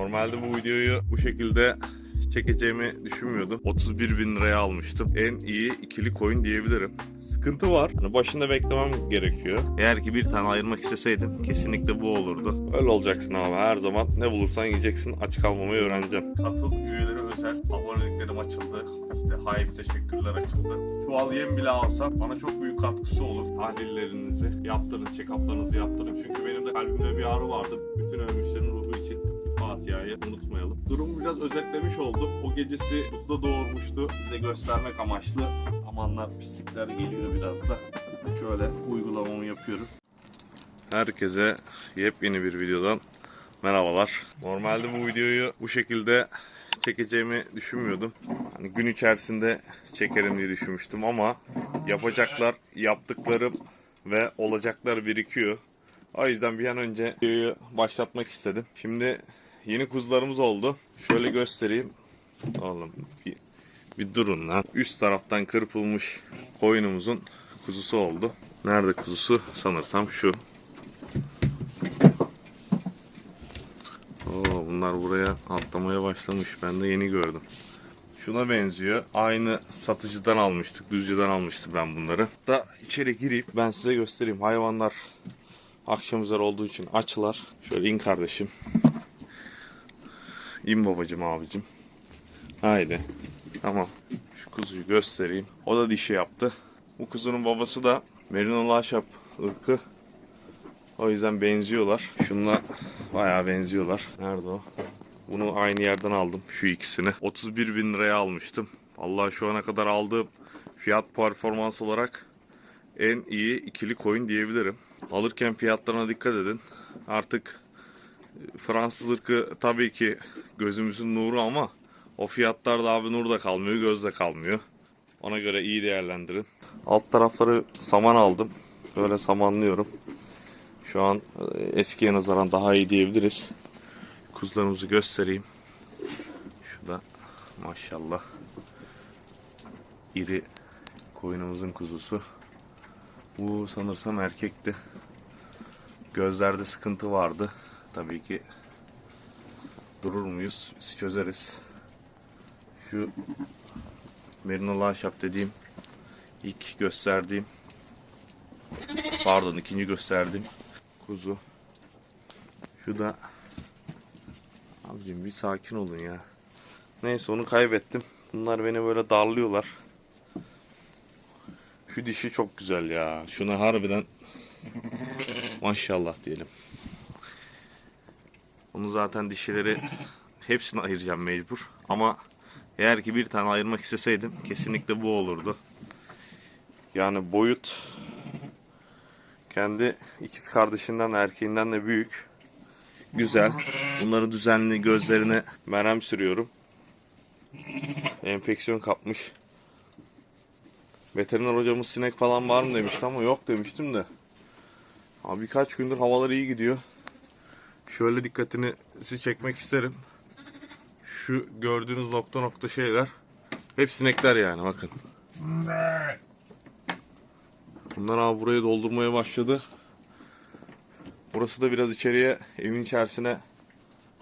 Normalde bu videoyu bu şekilde çekeceğimi düşünmüyordum. 31 bin liraya almıştım. En iyi ikili coin diyebilirim. Sıkıntı var. Hani başında beklemem gerekiyor. Eğer ki bir tane ayırmak isteseydim kesinlikle bu olurdu. Öyle olacaksın abi. Her zaman ne bulursan yiyeceksin. Aç kalmamayı öğreneceksin. Katıl üyeleri özel aboneliklerim açıldı. İşte hype teşekkürler açıldı. Çuval yem bile alsam bana çok büyük katkısı olur. Tahlillerinizi yaptırın, check-up'larınızı yaptırın. Çünkü benim de kalbimde bir ağrı vardı. Bütün ölmüşlerin Fatiha'yı unutmayalım. Durumu biraz özetlemiş oldum. O gecesi Kutla doğurmuştu. Size göstermek amaçlı. Amanlar pislikler geliyor biraz da. Şöyle uygulamamı yapıyorum. Herkese yepyeni bir videodan merhabalar. Normalde bu videoyu bu şekilde çekeceğimi düşünmüyordum. Hani gün içerisinde çekerim diye düşünmüştüm ama yapacaklar, yaptıklarım ve olacaklar birikiyor. O yüzden bir an önce videoyu başlatmak istedim. Şimdi yeni kuzularımız oldu. Şöyle göstereyim. Oğlum bir, bir durun lan. Üst taraftan kırpılmış koyunumuzun kuzusu oldu. Nerede kuzusu? Sanırsam şu. Oo, bunlar buraya atlamaya başlamış. Ben de yeni gördüm. Şuna benziyor. Aynı satıcıdan almıştık. Düzceden almıştım ben bunları. Da içeri gireyim. Ben size göstereyim. Hayvanlar akşam üzeri olduğu için açlar. Şöyle in kardeşim. İn babacım abicim. Haydi. Tamam. Şu kuzuyu göstereyim. O da dişi yaptı. Bu kuzunun babası da Merino Laşap ırkı. O yüzden benziyorlar. Şununla bayağı benziyorlar. Nerede o? Bunu aynı yerden aldım. Şu ikisini. 31 bin liraya almıştım. Allah şu ana kadar aldığım fiyat performans olarak en iyi ikili coin diyebilirim. Alırken fiyatlarına dikkat edin. Artık Fransız ırkı tabii ki gözümüzün nuru ama o fiyatlarda abi nur da kalmıyor, göz de kalmıyor. Ona göre iyi değerlendirin. Alt tarafları saman aldım. Böyle samanlıyorum. Şu an e, eskiye nazaran daha iyi diyebiliriz. Kuzularımızı göstereyim. Şu da maşallah iri koyunumuzun kuzusu. Bu sanırsam erkekti. Gözlerde sıkıntı vardı. Tabii ki durur muyuz? Biz çözeriz. Şu Merino Laşap dediğim ilk gösterdiğim pardon ikinci gösterdiğim kuzu. Şu da abicim bir sakin olun ya. Neyse onu kaybettim. Bunlar beni böyle darlıyorlar. Şu dişi çok güzel ya. Şuna harbiden maşallah diyelim. Onu zaten dişileri hepsini ayıracağım mecbur. Ama eğer ki bir tane ayırmak isteseydim kesinlikle bu olurdu. Yani boyut kendi ikiz kardeşinden erkeğinden de büyük. Güzel. Bunları düzenli gözlerine merhem sürüyorum. Enfeksiyon kapmış. Veteriner hocamız sinek falan var mı demişti ama yok demiştim de. Abi birkaç gündür havalar iyi gidiyor. Şöyle dikkatini sizi çekmek isterim. Şu gördüğünüz nokta nokta şeyler hep sinekler yani bakın. Bunlar abi burayı doldurmaya başladı. Burası da biraz içeriye evin içerisine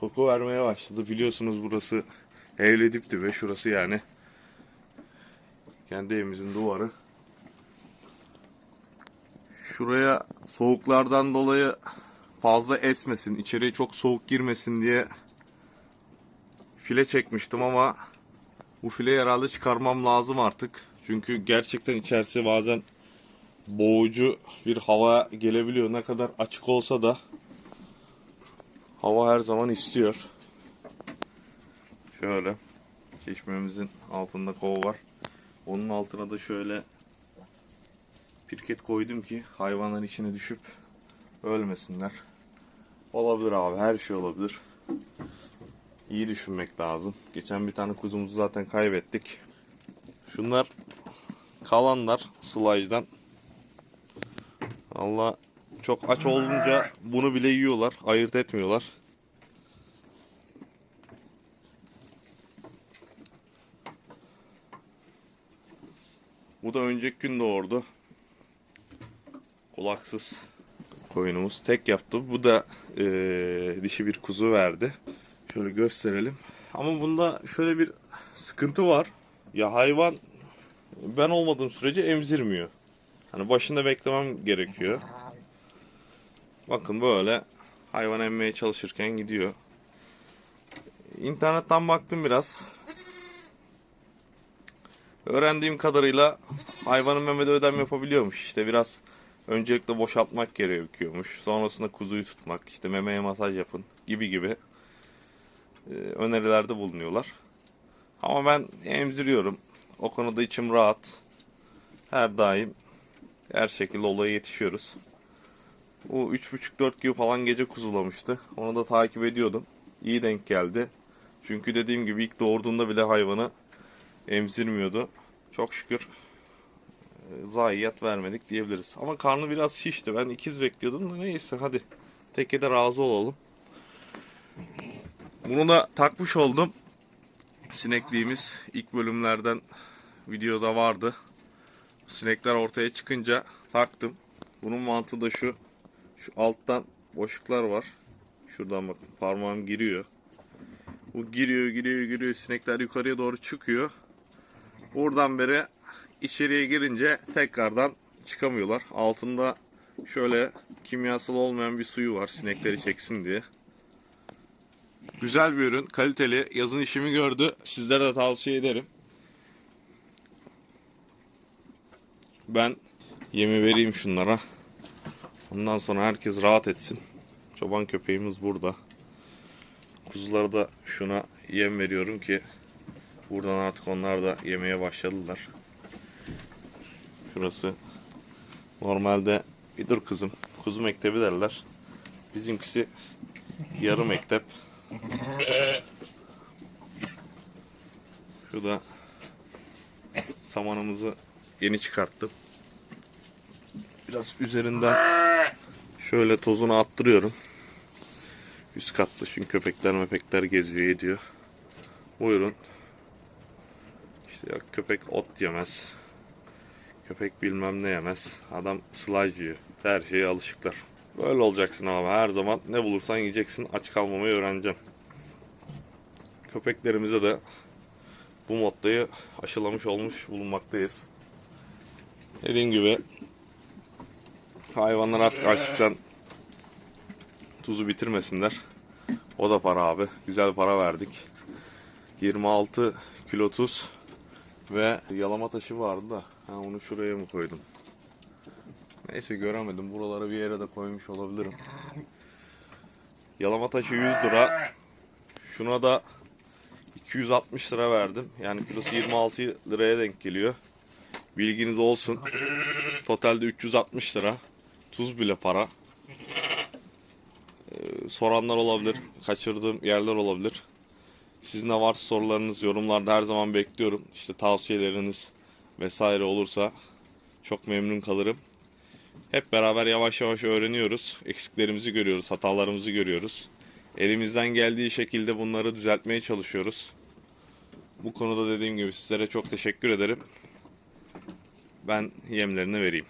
koku vermeye başladı. Biliyorsunuz burası evle dip dibe şurası yani. Kendi evimizin duvarı. Şuraya soğuklardan dolayı fazla esmesin, içeriye çok soğuk girmesin diye file çekmiştim ama bu fileyi herhalde çıkarmam lazım artık. Çünkü gerçekten içerisi bazen boğucu bir hava gelebiliyor. Ne kadar açık olsa da hava her zaman istiyor. Şöyle çeşmemizin altında kova var. Onun altına da şöyle pirket koydum ki hayvanların içine düşüp ölmesinler. Olabilir abi her şey olabilir. İyi düşünmek lazım. Geçen bir tane kuzumuzu zaten kaybettik. Şunlar kalanlar sılajdan. Allah çok aç olunca bunu bile yiyorlar. Ayırt etmiyorlar. Bu da önceki gün doğurdu. Kulaksız koyunumuz tek yaptı. Bu da eee, dişi bir kuzu verdi. Şöyle gösterelim. Ama bunda şöyle bir sıkıntı var. Ya hayvan ben olmadığım sürece emzirmiyor. Hani başında beklemem gerekiyor. Bakın böyle hayvan emmeye çalışırken gidiyor. İnternetten baktım biraz. Öğrendiğim kadarıyla hayvanın memede ödem yapabiliyormuş. İşte biraz öncelikle boşaltmak gerekiyormuş. Sonrasında kuzuyu tutmak, işte memeye masaj yapın gibi gibi e, önerilerde bulunuyorlar. Ama ben emziriyorum. O konuda içim rahat. Her daim her şekilde olaya yetişiyoruz. Bu 3,5-4 gibi falan gece kuzulamıştı. Onu da takip ediyordum. İyi denk geldi. Çünkü dediğim gibi ilk doğurduğunda bile hayvanı emzirmiyordu. Çok şükür zayiat vermedik diyebiliriz. Ama karnı biraz şişti. Ben ikiz bekliyordum da neyse hadi. Tekede razı olalım. Bunu da takmış oldum. Sinekliğimiz ilk bölümlerden videoda vardı. Sinekler ortaya çıkınca taktım. Bunun mantığı da şu. Şu alttan boşluklar var. Şuradan bakın parmağım giriyor. Bu giriyor giriyor giriyor sinekler yukarıya doğru çıkıyor. Buradan beri içeriye girince tekrardan çıkamıyorlar. Altında şöyle kimyasal olmayan bir suyu var sinekleri çeksin diye. Güzel bir ürün, kaliteli. Yazın işimi gördü. Sizlere de tavsiye ederim. Ben yemi vereyim şunlara. Ondan sonra herkes rahat etsin. Çoban köpeğimiz burada. Kuzuları da şuna yem veriyorum ki buradan artık onlar da yemeye başladılar. Şurası normalde bir dur kızım. Kuzu mektebi derler. Bizimkisi yarı mektep. Şurada samanımızı yeni çıkarttım. Biraz üzerinden şöyle tozunu attırıyorum. Üst katlı çünkü köpekler mepekler geziyor ediyor. Buyurun. İşte yok köpek ot yemez. Köpek bilmem ne yemez. Adam sılaj yiyor. Her şeye alışıklar. Böyle olacaksın ama her zaman ne bulursan yiyeceksin. Aç kalmamayı öğreneceksin. Köpeklerimize de bu mottoyu aşılamış olmuş bulunmaktayız. Dediğim gibi hayvanlar artık açlıktan tuzu bitirmesinler. O da para abi. Güzel para verdik. 26 kilo tuz ve yalama taşı vardı da ha, onu şuraya mı koydum? Neyse göremedim. Buralara bir yere de koymuş olabilirim. Yalama taşı 100 lira. Şuna da 260 lira verdim. Yani kilosu 26 liraya denk geliyor. Bilginiz olsun. Totalde 360 lira. Tuz bile para. Ee, soranlar olabilir. Kaçırdığım yerler olabilir. Sizin de varsa sorularınız yorumlarda her zaman bekliyorum. İşte tavsiyeleriniz vesaire olursa çok memnun kalırım. Hep beraber yavaş yavaş öğreniyoruz. Eksiklerimizi görüyoruz, hatalarımızı görüyoruz. Elimizden geldiği şekilde bunları düzeltmeye çalışıyoruz. Bu konuda dediğim gibi sizlere çok teşekkür ederim. Ben yemlerini vereyim.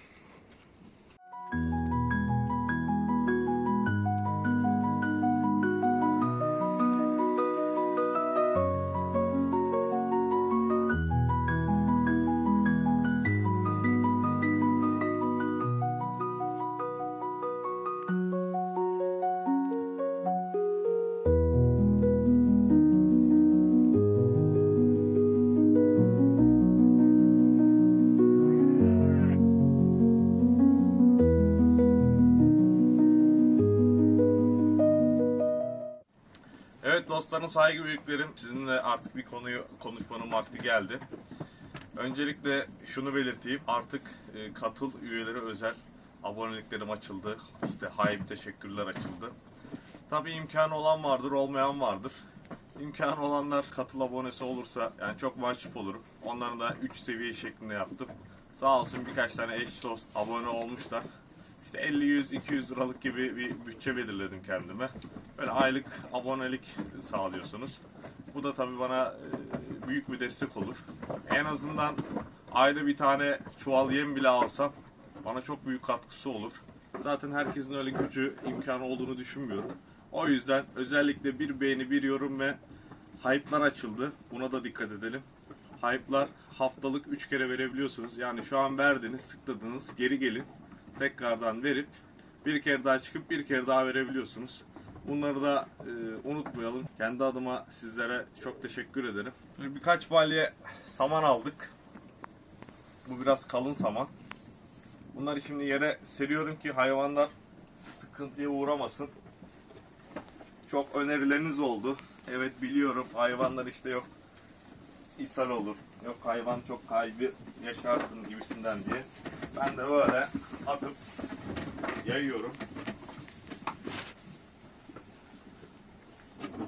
Dostlarım, saygı büyüklerim. Sizinle artık bir konuyu konuşmanın vakti geldi. Öncelikle şunu belirteyim. Artık e, katıl üyeleri özel aboneliklerim açıldı. İşte hayır teşekkürler açıldı. Tabii imkanı olan vardır, olmayan vardır. İmkanı olanlar katıl abonesi olursa yani çok mahcup olurum. Onların da 3 seviye şeklinde yaptım. Sağ olsun birkaç tane eş dost abone olmuşlar. İşte 50 100 200 liralık gibi bir bütçe belirledim kendime. Böyle aylık abonelik sağlıyorsunuz. Bu da tabii bana e, büyük bir destek olur. En azından ayda bir tane çuval yem bile alsam bana çok büyük katkısı olur. Zaten herkesin öyle gücü, imkanı olduğunu düşünmüyorum. O yüzden özellikle bir beğeni, bir yorum ve hype'lar açıldı. Buna da dikkat edelim. Hype'lar haftalık 3 kere verebiliyorsunuz. Yani şu an verdiniz, tıkladınız, geri gelin. Tekrardan verip bir kere daha çıkıp bir kere daha verebiliyorsunuz. Bunları da e, unutmayalım. Kendi adıma sizlere çok teşekkür ederim. Birkaç balye saman aldık. Bu biraz kalın saman. Bunları şimdi yere seriyorum ki hayvanlar sıkıntıya uğramasın. Çok önerileriniz oldu. Evet biliyorum hayvanlar işte yok ishal olur. Yok hayvan çok kaybı yaşarsın gibisinden diye. Ben de böyle atıp yayıyorum.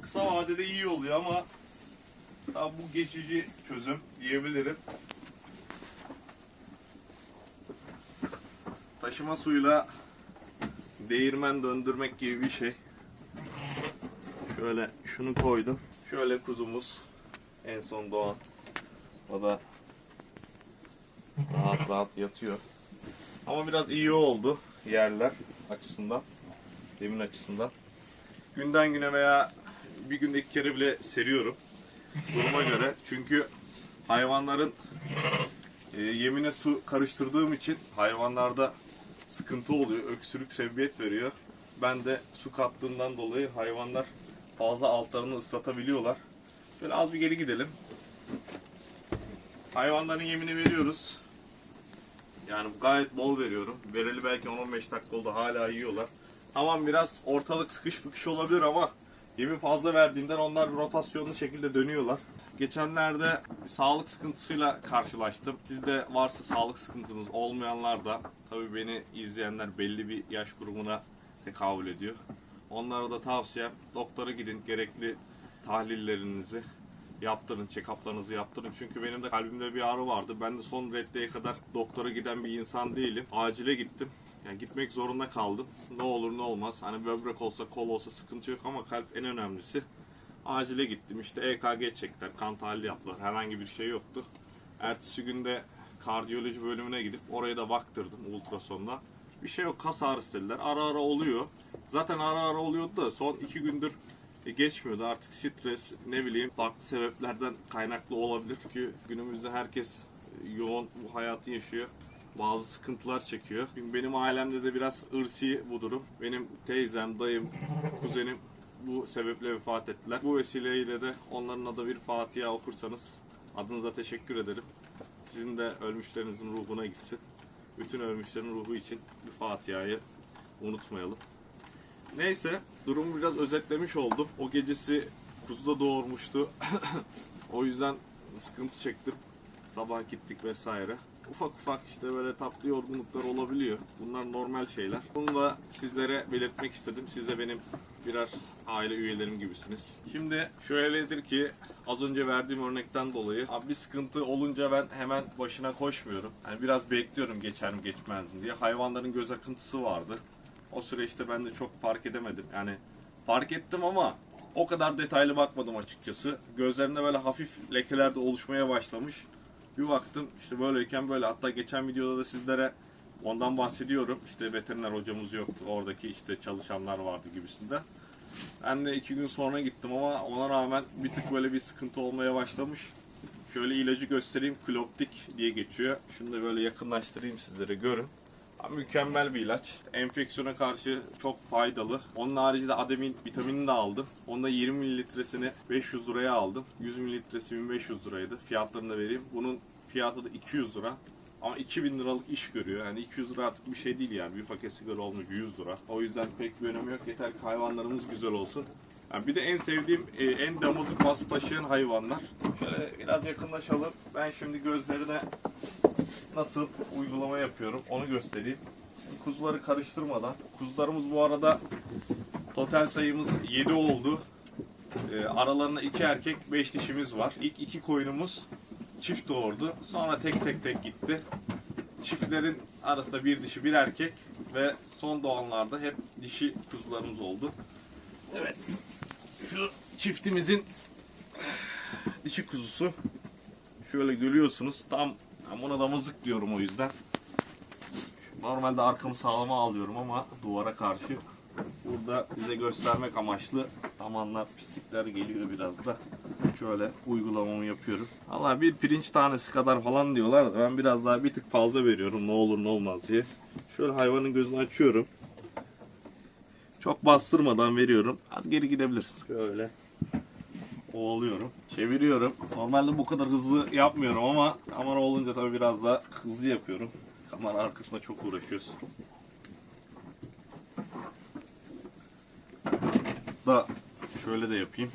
Kısa vadede iyi oluyor ama daha bu geçici çözüm diyebilirim. Taşıma suyla değirmen döndürmek gibi bir şey. Şöyle şunu koydum. Şöyle kuzumuz en son doğan. O da rahat rahat yatıyor. Ama biraz iyi oldu yerler açısından. Zemin açısından. Günden güne veya bir günde iki kere bile seriyorum. Duruma göre. Çünkü hayvanların e, yemine su karıştırdığım için hayvanlarda sıkıntı oluyor. Öksürük sebebiyet veriyor. Ben de su kattığından dolayı hayvanlar fazla altlarını ıslatabiliyorlar. Şöyle az bir geri gidelim. Hayvanların yemini veriyoruz. Yani gayet bol veriyorum. Vereli belki 10-15 dakika oldu hala yiyorlar. Tamam biraz ortalık sıkış fıkış olabilir ama yemi fazla verdiğinden onlar rotasyonlu şekilde dönüyorlar. Geçenlerde sağlık sıkıntısıyla karşılaştım. Sizde varsa sağlık sıkıntınız olmayanlar da tabii beni izleyenler belli bir yaş grubuna tekabül ediyor. Onlara da tavsiyem doktora gidin gerekli tahlillerinizi yaptırın, check-up'larınızı yaptırın. Çünkü benim de kalbimde bir ağrı vardı. Ben de son reddeye kadar doktora giden bir insan değilim. Acile gittim. Yani gitmek zorunda kaldım. Ne olur ne olmaz. Hani böbrek olsa, kol olsa sıkıntı yok ama kalp en önemlisi. Acile gittim. İşte EKG çektiler, kan tahlili yaptılar. Herhangi bir şey yoktu. Ertesi günde kardiyoloji bölümüne gidip oraya da baktırdım ultrasonda. Bir şey yok, kas ağrısı dediler. Ara ara oluyor. Zaten ara ara oluyordu da son iki gündür e, geçmiyordu. Artık stres ne bileyim farklı sebeplerden kaynaklı olabilir. Çünkü günümüzde herkes e, yoğun bu hayatı yaşıyor. Bazı sıkıntılar çekiyor. Çünkü benim ailemde de biraz ırsi bu durum. Benim teyzem, dayım, kuzenim bu sebeple vefat ettiler. Bu vesileyle de onların adı bir Fatiha okursanız adınıza teşekkür ederim. Sizin de ölmüşlerinizin ruhuna gitsin. Bütün ölmüşlerin ruhu için bir Fatiha'yı unutmayalım. Neyse durumu biraz özetlemiş oldum. O gecesi kuzuda doğurmuştu. o yüzden sıkıntı çektim. Sabah gittik vesaire. Ufak ufak işte böyle tatlı yorgunluklar olabiliyor. Bunlar normal şeyler. Bunu da sizlere belirtmek istedim. Siz de benim birer aile üyelerim gibisiniz. Şimdi şöyledir ki az önce verdiğim örnekten dolayı abi bir sıkıntı olunca ben hemen başına koşmuyorum. Yani biraz bekliyorum geçer mi geçmez mi diye. Hayvanların göz akıntısı vardı. O süreçte ben de çok fark edemedim. Yani fark ettim ama o kadar detaylı bakmadım açıkçası. Gözlerinde böyle hafif lekeler de oluşmaya başlamış. Bir baktım işte böyleyken böyle. Hatta geçen videoda da sizlere ondan bahsediyorum. İşte veteriner hocamız yoktu. Oradaki işte çalışanlar vardı gibisinden. Ben de iki gün sonra gittim ama ona rağmen bir tık böyle bir sıkıntı olmaya başlamış. Şöyle ilacı göstereyim. Kloptik diye geçiyor. Şunu da böyle yakınlaştırayım sizlere görün. Mükemmel bir ilaç. Enfeksiyona karşı çok faydalı. Onun haricinde ademin vitaminini de aldım. Onda 20 mililitresini 500 liraya aldım. 100 mililitresi 1500 liraydı. Fiyatlarını da vereyim. Bunun fiyatı da 200 lira. Ama 2000 liralık iş görüyor. Yani 200 lira artık bir şey değil yani. Bir paket sigara olmuş 100 lira. O yüzden pek bir önemi yok. Yeter ki hayvanlarımız güzel olsun. Yani bir de en sevdiğim, e, en damızlık vasfı taşıyan hayvanlar. Şöyle biraz yakınlaşalım. Ben şimdi gözlerine nasıl uygulama yapıyorum onu göstereyim. Kuzuları karıştırmadan. Kuzularımız bu arada total sayımız 7 oldu. Ee, aralarında 2 erkek 5 dişimiz var. İlk iki koyunumuz çift doğurdu. Sonra tek tek tek gitti. Çiftlerin arasında bir dişi bir erkek ve son doğanlarda hep dişi kuzularımız oldu. Evet. Şu çiftimizin dişi kuzusu. Şöyle görüyorsunuz. Tam ben buna damızlık diyorum o yüzden. Normalde arkamı sağlama alıyorum ama duvara karşı burada bize göstermek amaçlı zamanlar pislikler geliyor biraz da. Şöyle uygulamamı yapıyorum. Valla bir pirinç tanesi kadar falan diyorlar da ben biraz daha bir tık fazla veriyorum ne olur ne olmaz diye. Şöyle hayvanın gözünü açıyorum. Çok bastırmadan veriyorum. Az geri gidebilirsin. Şöyle ovalıyorum. Çeviriyorum. Normalde bu kadar hızlı yapmıyorum ama kamera olunca tabii biraz daha hızlı yapıyorum. Kamera arkasında çok uğraşıyoruz. Da şöyle de yapayım.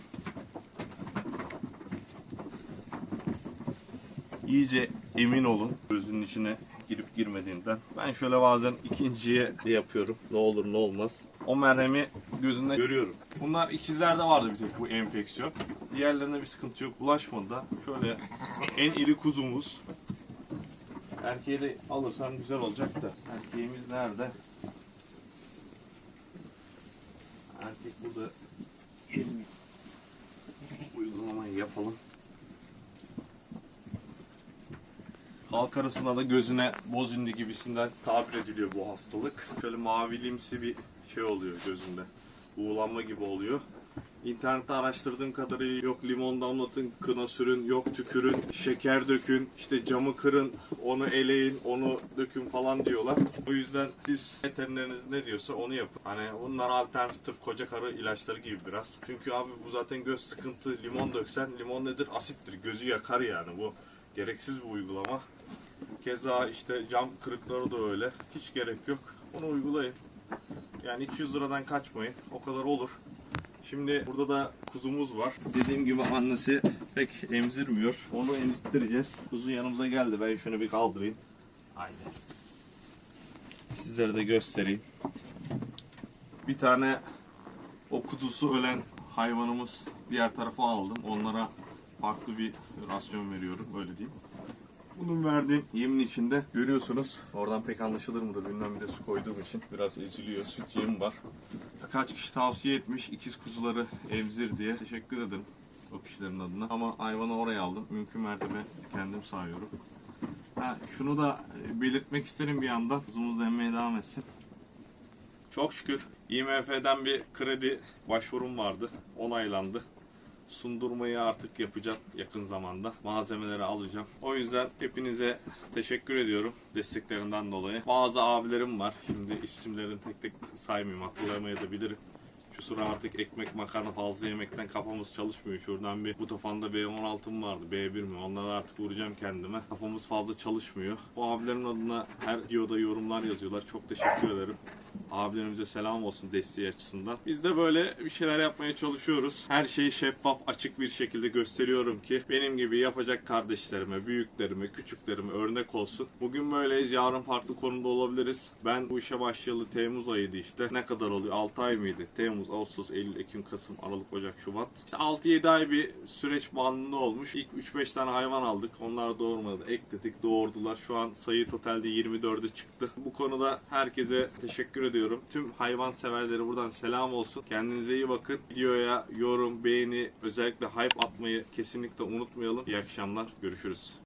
İyice emin olun gözünün içine girip girmediğinden. Ben şöyle bazen ikinciye yapıyorum. Ne olur ne olmaz. O merhemi gözünde görüyorum. Bunlar ikizlerde vardı bir tek bu enfeksiyon. Diğerlerinde bir sıkıntı yok. Bulaşmadı. Şöyle en iri kuzumuz. Erkeği de alırsan güzel olacak da. Erkeğimiz nerede? Erkek burada. Gelin. Uygulamayı yapalım. Halk arasında da gözüne boz indi gibisinden tabir ediliyor bu hastalık. Şöyle mavilimsi bir şey oluyor gözünde. Buğulanma gibi oluyor. İnternette araştırdığım kadarıyla yok limon damlatın, kına sürün, yok tükürün, şeker dökün, işte camı kırın, onu eleyin, onu dökün falan diyorlar. O yüzden siz veterineriniz ne diyorsa onu yapın. Hani bunlar alternatif koca karı ilaçları gibi biraz. Çünkü abi bu zaten göz sıkıntı. Limon döksen, limon nedir? Asittir. Gözü yakar yani bu. Gereksiz bir uygulama. Keza işte cam kırıkları da öyle. Hiç gerek yok. Onu uygulayın. Yani 200 liradan kaçmayın. O kadar olur. Şimdi burada da kuzumuz var. Dediğim gibi annesi pek emzirmiyor. Onu emzireceğiz. Kuzu yanımıza geldi. Ben şunu bir kaldırayım. Haydi. Sizlere de göstereyim. Bir tane o kuzusu ölen hayvanımız diğer tarafa aldım. Onlara farklı bir rasyon veriyorum. Öyle diyeyim. Bunun verdiğim yemin içinde görüyorsunuz. Oradan pek anlaşılır mıdır bilmem bir de su koyduğum için biraz eziliyor. Süt yemi var. Kaç kişi tavsiye etmiş ikiz kuzuları emzir diye. Teşekkür ederim o kişilerin adına. Ama hayvanı oraya aldım. Mümkün mertebe kendim sağıyorum. Ha, şunu da belirtmek isterim bir yandan. Kuzumuz emmeye devam etsin. Çok şükür IMF'den bir kredi başvurum vardı. Onaylandı sundurmayı artık yapacağım yakın zamanda. Malzemeleri alacağım. O yüzden hepinize teşekkür ediyorum desteklerinden dolayı. Bazı abilerim var. Şimdi isimlerini tek tek saymayayım. Hatırlayamayabilirim. Şu sıra artık ekmek makarna fazla yemekten kafamız çalışmıyor. Şuradan bir bu tafanda B16'm vardı. B1 mi? Onlara artık vuracağım kendime. Kafamız fazla çalışmıyor. Bu abilerimin adına her videoda yorumlar yazıyorlar. Çok teşekkür ederim. Abilerimize selam olsun desteği açısından. Biz de böyle bir şeyler yapmaya çalışıyoruz. Her şeyi şeffaf, açık bir şekilde gösteriyorum ki benim gibi yapacak kardeşlerime, büyüklerime, küçüklerime örnek olsun. Bugün böyleyiz, yarın farklı konuda olabiliriz. Ben bu işe başlayalı Temmuz ayıydı işte. Ne kadar oluyor? 6 ay mıydı? Temmuz, Ağustos, Eylül, Ekim, Kasım, Aralık, Ocak, Şubat. İşte 6-7 ay bir süreç bandında olmuş. İlk 3-5 tane hayvan aldık. Onlar doğurmadı. Ekledik, doğurdular. Şu an sayı totalde 24'e çıktı. Bu konuda herkese teşekkür ediyorum. Tüm hayvan severlere buradan selam olsun. Kendinize iyi bakın. Videoya yorum, beğeni, özellikle hype atmayı kesinlikle unutmayalım. İyi akşamlar. Görüşürüz.